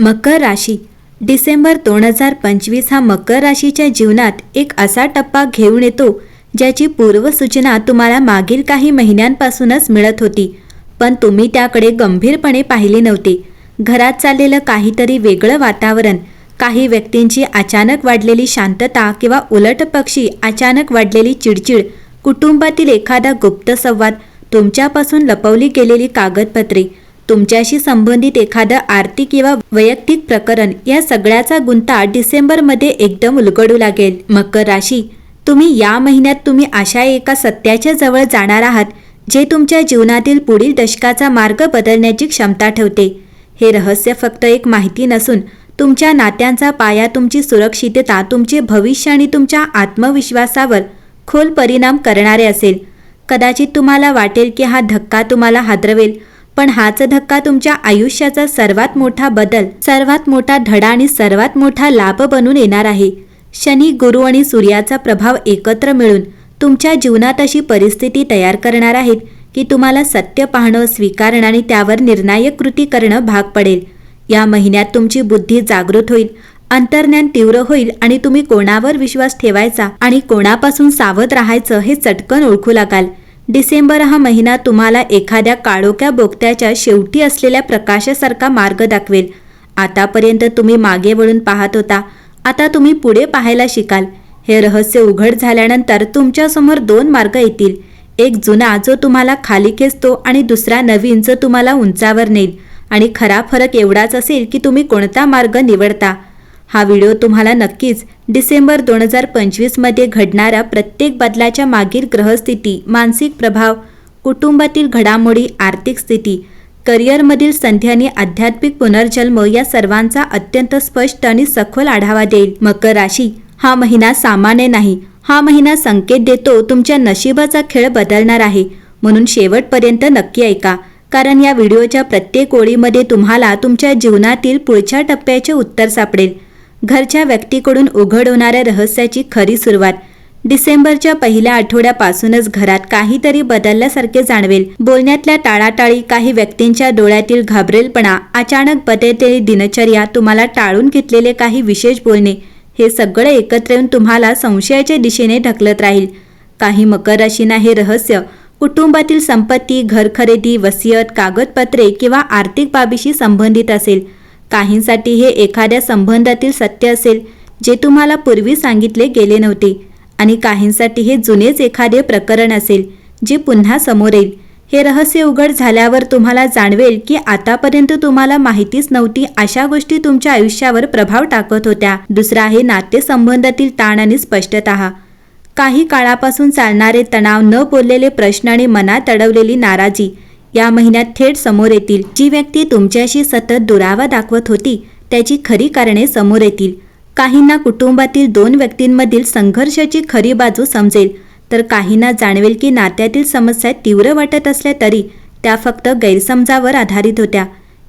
मकर राशी. डिसेंबर दोन हजार पंचवीस हा मकर राशीच्या जीवनात एक असा टप्पा घेऊन येतो ज्याची पूर्वसूचना तुम्हाला मागील काही महिन्यांपासूनच मिळत होती. पण तुम्ही त्याकडे गंभीरपणे पाहिले नव्हते. घरात चाललेलं काहीतरी वेगळं वातावरण काही व्यक्तींची अचानक वाढलेली शांतता किंवा उलट पक्षी अचानक वाढलेली चिडचिड कुटुंबातील एखादा गुप्त संवाद तुमच्यापासून लपवली गेलेली कागदपत्रे तुमच्याशी संबंधित एखादं आर्थिक किंवा वैयक्तिक प्रकरण या सगळ्याचा गुंता डिसेंबरमध्ये एकदम उलगडू लागेल. मकर राशी. तुम्ही या महिन्यात तुम्ही अशा एका सत्याच्या जवळ जाणार आहात जे तुमच्या जीवनातील पुढील दशकाचा मार्ग बदलण्याची क्षमता ठेवते. हे रहस्य फक्त एक माहिती नसून तुमच्या नात्यांचा पाया तुमची सुरक्षितता तुमचे भविष्य आणि तुमच्या आत्मविश्वासावर खोल परिणाम करणारे असेल. कदाचित तुम्हाला वाटेल की हा धक्का तुम्हाला हादरवेल पण हाच धक्का तुमच्या आयुष्याचा सर्वात मोठा बदल सर्वात मोठा धडा आणि सर्वात मोठा लाभ बनून येणार आहे. शनी गुरु आणि सूर्याचा प्रभाव एकत्र मिळून तुमच्या जीवनात अशी परिस्थिती तयार करणार आहेत की तुम्हाला सत्य पाहणं स्वीकारणं आणि त्यावर निर्णायक कृती करणं भाग पडेल. या महिन्यात तुमची बुद्धी जागृत होईल अंतर्ज्ञान तीव्र होईल आणि तुम्ही कोणावर विश्वास ठेवायचा आणि कोणापासून सावध राहायचं हे चटकन ओळखू लागाल. डिसेंबर हा महिना तुम्हाला एखाद्या काळोख्या बोगत्याच्या शेवटी असलेल्या प्रकाशासारखा मार्ग दाखवेल. आतापर्यंत तुम्ही मागे वळून पाहत होता. आता तुम्ही पुढे पाहायला शिकाल. हे रहस्य उघड झाल्यानंतर तुमच्यासमोर दोन मार्ग येतील. एक जुना जो तुम्हाला खाली खेचतो आणि दुसरा नवीन जो तुम्हाला उंचावर नेईल. आणि खरा फरक एवढाच असेल की तुम्ही कोणता मार्ग निवडता. हा व्हिडिओ तुम्हाला नक्कीच डिसेंबर दोन हजार पंचवीसमध्ये घडणाऱ्या प्रत्येक बदलाच्या मागील ग्रहस्थिती मानसिक प्रभाव कुटुंबातील घडामोडी आर्थिक स्थिती करिअरमधील संधी आणि आध्यात्मिक पुनर्जन्म या सर्वांचा अत्यंत स्पष्ट आणि सखोल आढावा देईल. मकर राशी हा महिना सामान्य नाही. हा महिना संकेत देतो तुमच्या नशिबाचा खेळ बदलणार आहे. म्हणून शेवटपर्यंत नक्की ऐका. कारण या व्हिडिओच्या प्रत्येक ओळीमध्ये तुम्हाला तुमच्या जीवनातील पुढच्या टप्प्याचे उत्तर सापडेल. घरच्या व्यक्तीकडून उघड होणाऱ्या रहस्याची खरी सुरुवात. डिसेंबरच्या पहिल्या आठवड्यापासूनच घरात काहीतरी बदलल्यासारखे जाणवेल. बोलण्यातल्या टाळाटाळी काही व्यक्तींच्या डोळ्यातील घाबरेलपणा अचानक बदललेली दिनचर्या तुम्हाला टाळून घेतलेले काही विशेष बोलणे हे सगळं एकत्र येऊन तुम्हाला संशयाच्या दिशेने ढकलत राहील. काही मकर राशींना हे रहस्य कुटुंबातील संपत्ती घर खरेदी वसियत कागदपत्रे किंवा आर्थिक बाबीशी संबंधित असेल. काहींसाठी हे एखाद्या संबंधातील सत्य असेल जे तुम्हाला पूर्वी सांगितले गेले नव्हते. आणि काहींसाठी हे जुनेच एखादे प्रकरण असेल जे पुन्हा समोर येईल. हे रहस्य उघड झाल्यावर तुम्हाला जाणवेल की आतापर्यंत तुम्हाला माहितीच नव्हती अशा गोष्टी तुमच्या आयुष्यावर प्रभाव टाकत होत्या. दुसरा आहे नातेसंबंधातील ताण आणि स्पष्टता. काही काळापासून चालणारे तणाव न बोललेले प्रश्न आणि मनात अडवलेली नाराजी. या महिन्यात थेट समोर येतील. जी व्यक्ती तुमच्याशी सतत दुरावा दाखवत होती त्याची खरी कारणे समोर येतील. काहींना कुटुंबातील दोन व्यक्तींमधील संघर्षाची खरी बाजू समजेल तर काहींना जाणवेल की नात्यातील समस्या तीव्र वाटत असल्या तरी त्या फक्त गैरसमजावर आधारित होत्या.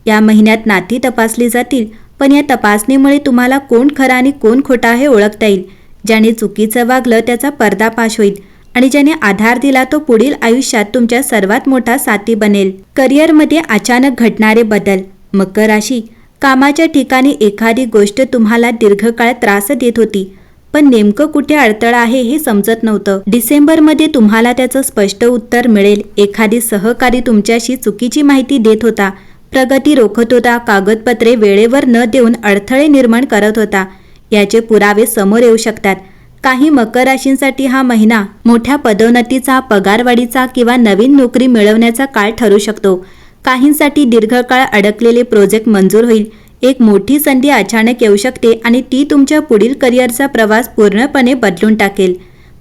या महिन्यात नाती तपासली जातील पण या तपासणीमुळे तुम्हाला कोण खरा आणि कोण खोटा हे ओळखता येईल. ज्याने चुकीचं वागलं त्याचा पर्दापाश होईल. आणि ज्याने आधार दिला तो पुढील आयुष्यात तुमच्या सर्वात मोठा साथी बनेल. करिअरमध्ये अचानक घडणारे बदल. मकर राशी. कामाच्या ठिकाणी एखादी गोष्ट तुम्हाला दीर्घकाळ त्रास देत होती. पण नेमकं कुठे अडथळा आहे हे समजत नव्हतं. डिसेंबरमध्ये तुम्हाला त्याचं स्पष्ट उत्तर मिळेल. एखादी सहकारी तुमच्याशी चुकीची माहिती देत होता. प्रगती रोखत होता. कागदपत्रे वेळेवर न देऊन अडथळे निर्माण करत होता. याचे पुरावे समोर येऊ शकतात. काही मकर राशींसाठी हा महिना मोठ्या पदोन्नतीचा पगारवाढीचा किंवा नवीन नोकरी मिळवण्याचा काळ ठरू शकतो. काहींसाठी दीर्घकाळ अडकलेले प्रोजेक्ट मंजूर होईल. एक मोठी संधी अचानक येऊ शकते आणि ती तुमच्या पुढील करिअरचा प्रवास पूर्णपणे बदलून टाकेल.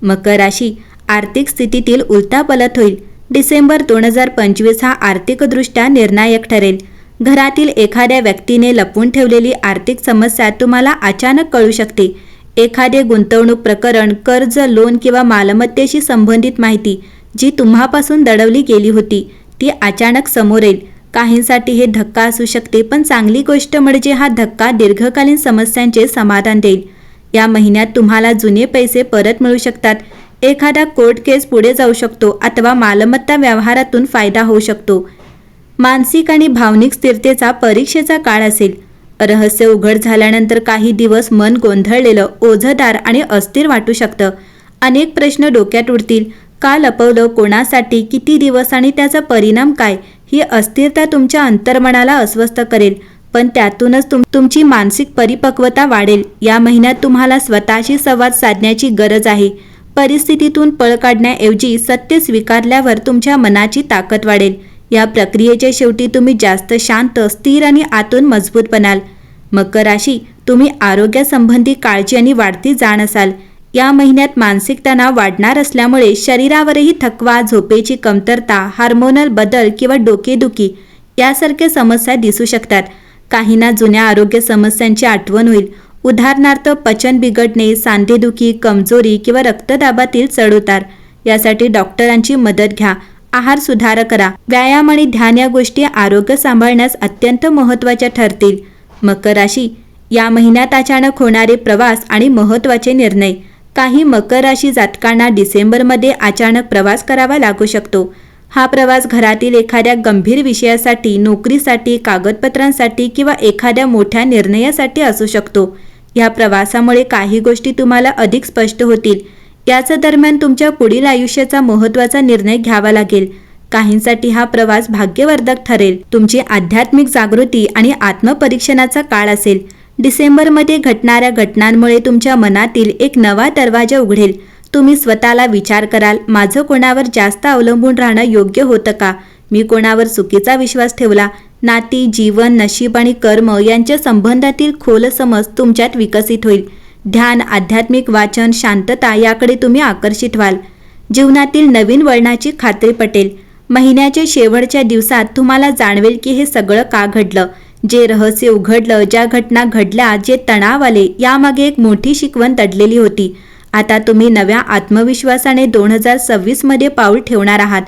मकर राशी आर्थिक स्थितीतील उलतापलत होईल. डिसेंबर दोन हजार पंचवीस हा आर्थिकदृष्ट्या निर्णायक ठरेल. घरातील एखाद्या व्यक्तीने लपवून ठेवलेली आर्थिक समस्या तुम्हाला अचानक कळू शकते. एखादे गुंतवणूक प्रकरण कर्ज लोन किंवा मालमत्तेशी संबंधित माहिती जी तुम्हापासून दडवली गेली होती ती अचानक समोर येईल. काहींसाठी हे धक्का असू शकते पण चांगली गोष्ट म्हणजे हा धक्का दीर्घकालीन समस्यांचे समाधान देईल. या महिन्यात तुम्हाला जुने पैसे परत मिळू शकतात. एखादा कोर्ट केस पुढे जाऊ शकतो अथवा मालमत्ता व्यवहारातून फायदा होऊ शकतो. मानसिक आणि भावनिक स्थिरतेचा परीक्षेचा काळ असेल. रहस्य उघड झाल्यानंतर काही दिवस मन गोंधळलेलं ओझदार आणि अस्थिर वाटू शकतं. अनेक प्रश्न डोक्यात उडतील. का लपवलं कोणासाठी? किती दिवस आणि त्याचा परिणाम काय? ही अस्थिरता तुमच्या अंतर्मनाला अस्वस्थ करेल. पण त्यातूनच तुम तुमची मानसिक परिपक्वता वाढेल. या महिन्यात तुम्हाला स्वतःशी संवाद साधण्याची गरज आहे. परिस्थितीतून पळ काढण्याऐवजी सत्य स्वीकारल्यावर तुमच्या मनाची ताकद वाढेल. या प्रक्रियेच्या शेवटी तुम्ही जास्त शांत स्थिर आणि आतून मजबूत बनाल. मकर राशी तुम्ही आरोग्यासंबंधी काळजी आणि वाढती जाण असाल. या महिन्यात मानसिक तणाव वाढणार असल्यामुळे शरीरावरही थकवा झोपेची कमतरता हार्मोनल बदल किंवा डोकेदुखी यासारख्या समस्या दिसू शकतात. काहींना जुन्या आरोग्य समस्यांची आठवण होईल. उदाहरणार्थ पचन बिघडणे सांधेदुखी कमजोरी किंवा रक्तदाबातील चढउतार यासाठी डॉक्टरांची मदत घ्या. आहार सुधार करा. व्यायाम आणि ध्यान या गोष्टी आरोग्य सांभाळण्यास अत्यंत महत्त्वाच्या ठरतील. मकर राशी. या महिन्यात अचानक होणारे प्रवास आणि महत्त्वाचे निर्णय. काही मकर राशी जातकांना डिसेंबरमध्ये अचानक प्रवास करावा लागू शकतो. हा प्रवास घरातील एखाद्या गंभीर विषयासाठी नोकरीसाठी कागदपत्रांसाठी किंवा एखाद्या मोठ्या निर्णयासाठी असू शकतो. या प्रवासामुळे काही गोष्टी तुम्हाला अधिक स्पष्ट होतील. याच दरम्यान तुमच्या पुढील आयुष्याचा महत्त्वाचा निर्णय घ्यावा लागेल. काहींसाठी हा प्रवास भाग्यवर्धक ठरेल. तुमची आध्यात्मिक जागृती आणि आत्मपरीक्षणाचा काळ असेल. डिसेंबरमध्ये घटणाऱ्या घटनांमुळे तुमच्या मनातील एक नवा दरवाजा उघडेल. तुम्ही स्वतःला विचार कराल माझं कोणावर जास्त अवलंबून राहणं योग्य होतं का? मी कोणावर चुकीचा विश्वास ठेवला? नाती जीवन नशीब आणि कर्म यांच्या संबंधातील खोल समज तुमच्यात विकसित होईल. ध्यान आध्यात्मिक वाचन शांतता याकडे तुम्ही आकर्षित व्हाल. जीवनातील नवीन वळणाची खात्री पटेल. महिन्याच्या शेवटच्या दिवसात तुम्हाला जाणवेल की हे सगळं का घडलं? जे रहस्य उघडलं ज्या घटना घडल्या जे तणाव आले यामागे एक मोठी शिकवण दडलेली होती. आता तुम्ही नव्या आत्मविश्वासाने दोन हजार सव्वीसमध्ये पाऊल ठेवणार आहात.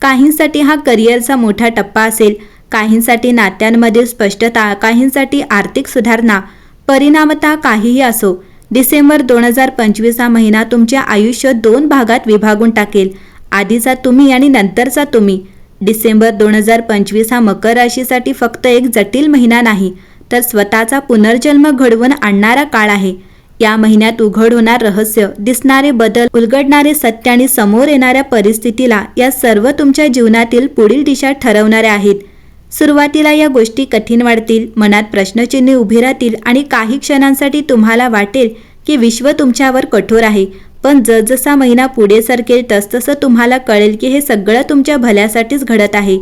काहींसाठी हा करिअरचा मोठा टप्पा असेल. काहींसाठी नात्यांमध्ये स्पष्टता काहींसाठी आर्थिक सुधारणा. परिणामतः काहीही असो. डिसेंबर दोन हजार पंचवीस हा महिना तुमचे आयुष्य दोन भागात विभागून टाकेल. आधीचा तुम्ही आणि नंतरचा तुम्ही. डिसेंबर दोन हजार पंचवीस हा मकर राशीसाठी फक्त एक जटिल महिना नाही तर स्वतःचा पुनर्जन्म घडवून आणणारा काळ आहे. या महिन्यात उघड होणार रहस्य दिसणारे बदल उलगडणारे सत्य आणि समोर येणाऱ्या परिस्थितीला या सर्व तुमच्या जीवनातील पुढील दिशा ठरवणाऱ्या आहेत. सुरुवातीला या गोष्टी कठीण वाटतील मनात प्रश्नचिन्हे उभी राहतील आणि काही क्षणांसाठी तुम्हाला वाटेल की विश्व तुमच्यावर कठोर आहे. पण जसजसा महिना पुढे सरकेल तसतसं तुम्हाला कळेल की हे सगळं तुमच्या भल्यासाठीच घडत आहे.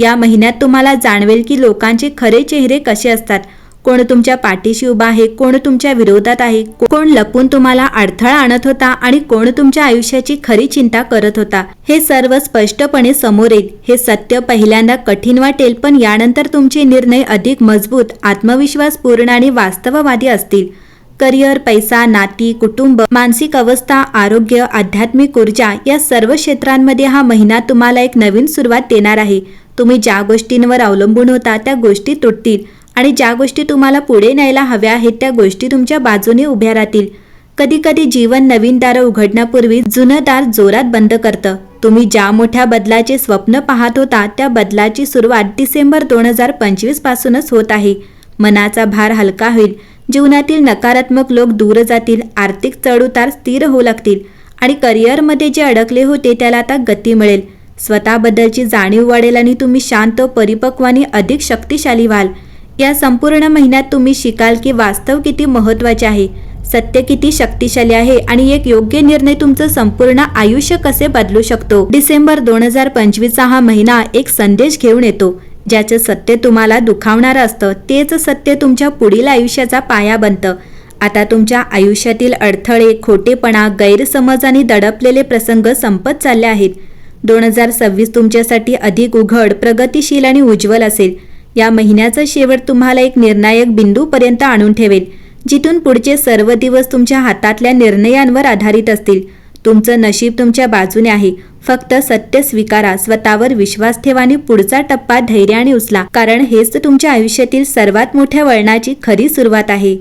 या महिन्यात तुम्हाला जाणवेल की लोकांचे खरे चेहरे कसे असतात. कोण तुमच्या पाठीशी उभा आहे कोण तुमच्या विरोधात आहे कोण लपून तुम्हाला अडथळा आणत होता आणि कोण तुमच्या आयुष्याची खरी चिंता करत होता हे सर्व स्पष्टपणे समोर येईल. हे सत्य पहिल्यांदा कठीण वाटेल पण यानंतर तुमचे निर्णय अधिक मजबूत आत्मविश्वास पूर्ण आणि वास्तववादी असतील. करिअर पैसा नाती कुटुंब मानसिक अवस्था आरोग्य आध्यात्मिक ऊर्जा या सर्व क्षेत्रांमध्ये हा महिना तुम्हाला एक नवीन सुरुवात देणार आहे. तुम्ही ज्या गोष्टींवर अवलंबून होता त्या गोष्टी तुटतील. आणि ज्या गोष्टी तुम्हाला पुढे न्यायला हव्या आहेत त्या गोष्टी तुमच्या बाजूने उभ्या राहतील. कधी कधी जीवन नवीन दारं उघडण्यापूर्वी जुनं दार जोरात बंद करतं. तुम्ही ज्या मोठ्या बदलाचे स्वप्न पाहत होता त्या बदलाची सुरुवात डिसेंबर दोन हजार पंचवीस पासूनच होत आहे. मनाचा भार हलका होईल. जीवनातील नकारात्मक लोक दूर जातील आर्थिक चढउतार स्थिर होऊ लागतील आणि करिअरमध्ये जे अडकले होते त्याला आता गती मिळेल. स्वतःबद्दलची जाणीव वाढेल आणि तुम्ही शांत परिपक्व अधिक शक्तिशाली व्हाल. या संपूर्ण महिन्यात तुम्ही शिकाल की वास्तव किती महत्त्वाचे आहे सत्य किती शक्तिशाली आहे आणि एक योग्य निर्णय तुमचं संपूर्ण आयुष्य कसे बदलू शकतो. डिसेंबर दोन हजार पंचवीसचा हा महिना एक संदेश घेऊन येतो ज्याचं सत्य तुम्हाला दुखावणारं असतं तेच सत्य तुमच्या पुढील आयुष्याचा पाया बनतं. आता तुमच्या आयुष्यातील अडथळे खोटेपणा गैरसमज आणि दडपलेले प्रसंग संपत चालले आहेत. दोन हजार सव्वीस तुमच्यासाठी अधिक उघड प्रगतिशील आणि उज्ज्वल असेल. या महिन्याचा शेवट तुम्हाला एक निर्णायक बिंदूपर्यंत आणून ठेवेल जिथून पुढचे सर्व दिवस तुमच्या हातातल्या निर्णयांवर आधारित असतील. तुमचं नशीब तुमच्या बाजूने आहे. फक्त सत्य स्वीकारा स्वतःवर विश्वास ठेवा आणि पुढचा टप्पा धैर्याने उचला. कारण हेच तुमच्या आयुष्यातील सर्वात मोठ्या वळणाची खरी सुरुवात आहे.